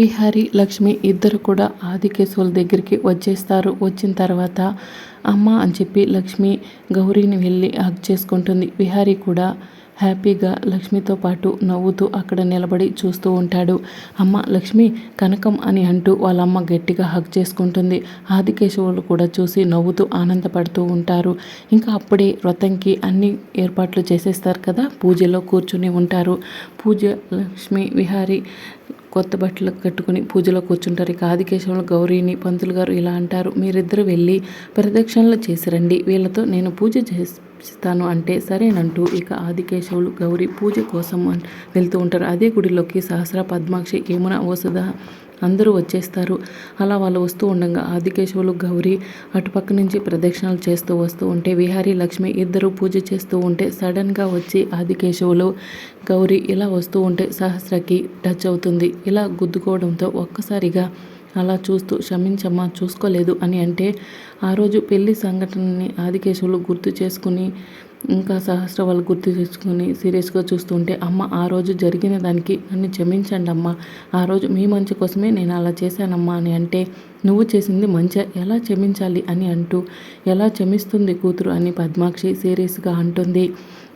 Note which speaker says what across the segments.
Speaker 1: విహారి లక్ష్మి ఇద్దరు కూడా ఆదికేశవుల దగ్గరికి వచ్చేస్తారు. వచ్చిన తర్వాత అమ్మ అని చెప్పి లక్ష్మి గౌరీని వెళ్ళి హగ్ చేసుకుంటుంది. విహారి కూడా హ్యాపీగా లక్ష్మితో పాటు నవ్వుతూ అక్కడ నిలబడి చూస్తూ ఉంటాడు. అమ్మ లక్ష్మి కనకం అని అంటూ వాళ్ళ అమ్మ గట్టిగా హగ్ చేసుకుంటుంది. ఆదికేశవులు కూడా చూసి నవ్వుతూ ఆనందపడుతూ ఉంటారు. ఇంకా అప్పుడే వ్రతంకి అన్ని ఏర్పాట్లు చేసేస్తారు కదా? పూజలో కూర్చుని ఉంటారు. పూజ లక్ష్మి విహారి కొత్త బట్టలు కట్టుకుని పూజలో కూర్చుంటారు. ఇక ఆదికేశవులు గౌరీని పంతులు గారు ఇలా అంటారు. మీరిద్దరు వెళ్ళి ప్రదక్షిణలు చేసి రండి. వీళ్ళతో నేను పూజ చేస్తాను అంటే సరేనంటూ ఇక ఆదికేశవులు గౌరీ పూజ కోసం వెళ్తూ ఉంటారు. అదే గుడిలోకి సహస్ర పద్మాక్షి యమున వసుధ అందరూ వచ్చేస్తారు. అలా వాళ్ళు వస్తూ ఉండగా ఆదికేశవులు గౌరీ అటుపక్క నుంచి ప్రదక్షిణలు చేస్తూ వస్తూ ఉంటే విహారీ లక్ష్మి ఇద్దరు పూజ చేస్తూ ఉంటే సడన్గా వచ్చి ఆదికేశవులు గౌరీ ఇలా వస్తూ ఉంటే సహస్రకి టచ్ అవుతుంది. ఇలా గుద్దుకోవడంతో ఒక్కసారిగా అలా చూస్తూ క్షమించమ్మా చూసుకోలేదు అని అంటే ఆ రోజు పెళ్ళి సంఘటనని ఆదికేశవులు గుర్తు చేసుకుని ఇంకా సహస్ర వాళ్ళు గుర్తు తెచ్చుకొని సీరియస్గా చూస్తుంటే అమ్మ ఆ రోజు జరిగిన దానికి నన్ను క్షమించండి అమ్మ. ఆ రోజు మీ మంచి కోసమే నేను అలా చేశానమ్మా అని అంటే నువ్వు చేసింది మంచి ఎలా క్షమించాలి అని అంటూ ఎలా క్షమిస్తుంది కూతురు అని పద్మాక్షి సీరియస్గా అంటుంది.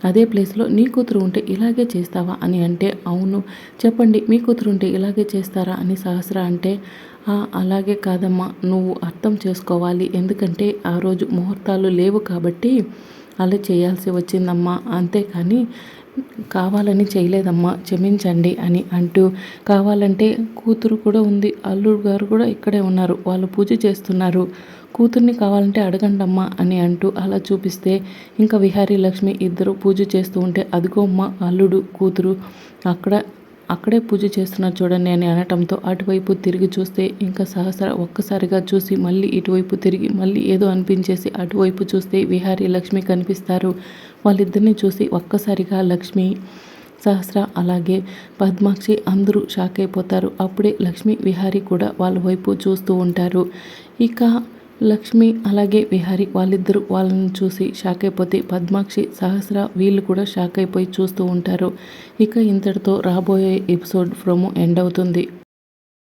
Speaker 1: అదే ప్లేస్లో నీ కూతురు ఉంటే ఇలాగే చేస్తావా అని అంటే అవును. చెప్పండి మీ కూతురు ఉంటే ఇలాగే చేస్తారా అని సహస్ర అంటే అలాగే కాదమ్మా. నువ్వు అర్థం చేసుకోవాలి. ఎందుకంటే ఆ రోజు ముహూర్తాలు లేవు కాబట్టి అలా చేయాల్సి వచ్చిందమ్మా. అంతేకాని కావాలని చేయలేదమ్మా. క్షమించండి అని అంటూ కావాలంటే కూతురు కూడా ఉంది. అల్లుడు గారు కూడా ఇక్కడే ఉన్నారు. వాళ్ళు పూజ చేస్తున్నారు. కూతుర్ని కావాలంటే అడగండమ్మా అని అంటూ అలా చూపిస్తే ఇంకా విహారీ లక్ష్మి ఇద్దరు పూజ చేస్తూ ఉంటే అదిగో అమ్మ అల్లుడు కూతురు అక్కడ అక్కడే పూజ చేస్తున్నారు చూడండి అని అనటంతో అటువైపు తిరిగి చూస్తే ఇంకా సహస్ర ఒక్కసారిగా చూసి మళ్ళీ ఇటువైపు తిరిగి మళ్ళీ ఏదో అనిపించేసి అటువైపు చూస్తే విహారీ లక్ష్మి కనిపిస్తారు. వాళ్ళిద్దరిని చూసి ఒక్కసారిగా లక్ష్మి సహస్ర అలాగే పద్మాక్షి అందరూ షాక్ అయిపోతారు. అప్పుడే లక్ష్మి విహారీ కూడా వాళ్ళ వైపు చూస్తూ ఉంటారు. ఇక లక్ష్మి అలాగే విహారి వాళ్ళిద్దరూ వాళ్ళని చూసి షాక్ అయిపోతే పద్మాక్షి సహస్ర వీళ్ళు కూడా షాక్ అయిపోయి చూస్తూ ఉంటారు. ఇక ఇంతటితో రాబోయే ఎపిసోడ్ ఫ్రమ్ ఎండ్ అవుతుంది.